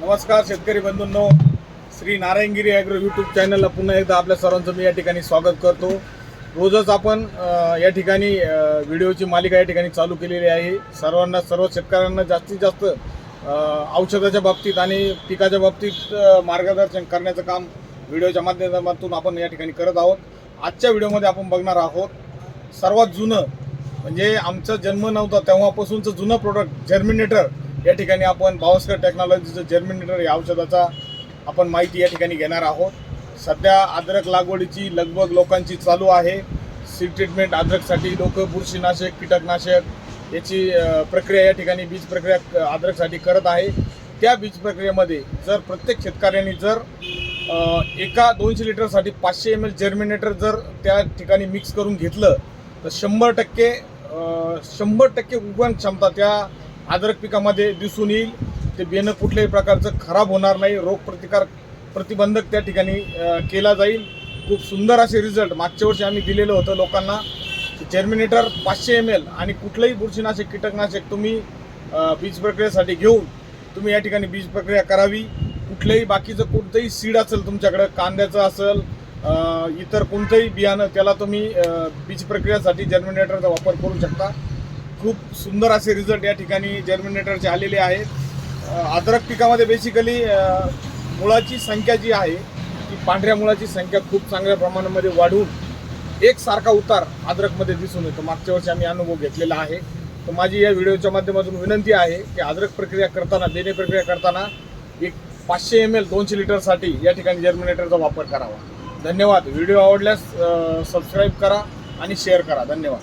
नमस्कार शेतकरी बंधूंनो. श्री नारायणगिरी ॲग्रो यूट्यूब चॅनलला पुन्हा एकदा आपल्या सर्वांचं मी या ठिकाणी स्वागत करतो. रोजच आपण या ठिकाणी व्हिडिओची मालिका या ठिकाणी चालू केलेली आहे. सर्वांना सर्व शेतकऱ्यांना जास्तीत जास्त औषधाच्या बाबतीत आणि पिकाच्या बाबतीत मार्गदर्शन करण्याचं काम व्हिडिओच्या माध्यमातून आपण या ठिकाणी करत आहोत. आजच्या व्हिडिओमध्ये आपण बघणार आहोत सर्वात जुनं म्हणजे आमचा जन्म नव्हता तेव्हापासूनचं जुनं प्रोडक्ट जर्मिनेटर या ठिकाणी आपण बावस्कर टेक्नॉलॉजीचं जर्मिनेटर या औषधाचा आपण माहिती या ठिकाणी घेणार आहोत. सध्या अद्रक लागवडीची लगभग लोकांची चालू आहे. सीड ट्रीटमेंट अद्रकसाठी लोक बुरशीनाशक कीटकनाशक याची प्रक्रिया या ठिकाणी बीज प्रक्रिया अद्रकसाठी करत आहे. त्या बीज प्रक्रियेमध्ये जर प्रत्येक शेतकऱ्यांनी जर एका दोनशे लिटरसाठी पाचशे एम एल जर्मिनेटर जर त्या ठिकाणी मिक्स करून घेतलं तर शंभर टक्के शंभर टक्के उगवण क्षमता त्या अद्रक पिकामध्ये दिसून येईल. ते बियाणं कुठल्याही प्रकारचं खराब होणार नाही. रोगप्रतिकार प्रतिबंधक त्या ठिकाणी केला जाईल. खूप सुंदर असे रिझल्ट मागच्या वर्षी आम्ही दिलेलं होतं लोकांना. जर्मिनेटर पाचशे एम एल आणि कुठलंही बुरशीनाशक कीटकनाशक तुम्ही बीज प्रक्रियेसाठी घेऊन तुम्ही या ठिकाणी बीज प्रक्रिया करावी. कुठलंही बाकीचं कोणतंही सीड असेल तुमच्याकडं कांद्याचं असेल इतर कोणतंही बियाणं त्याला तुम्ही बीज प्रक्रियेसाठी जर्मिनेटरचा वापर करू शकता. खूप सुंदर असे रिझल्ट या ठिकाणी जर्मिनेटरचे आलेले आहेत. अद्रक पिकामध्ये बेसिकली मुळाची संख्या जी आहे ती पांढऱ्या मुळाची संख्या खूप चांगल्या प्रमाणामध्ये वाढून एकसारखा उतार अद्रकमध्ये दिसून येतो. मागच्या वर्षी आम्ही अनुभव घेतलेला आहे. तर माझी या व्हिडिओच्या माध्यमातून विनंती आहे की अद्रक प्रक्रिया करताना देणे प्रक्रिया करताना एक पाचशे एम एल दोनशे लिटरसाठी या ठिकाणी जर्मिनेटरचा वापर करावा. धन्यवाद. व्हिडिओ आवडल्यास सबस्क्राईब करा आणि शेअर करा. धन्यवाद.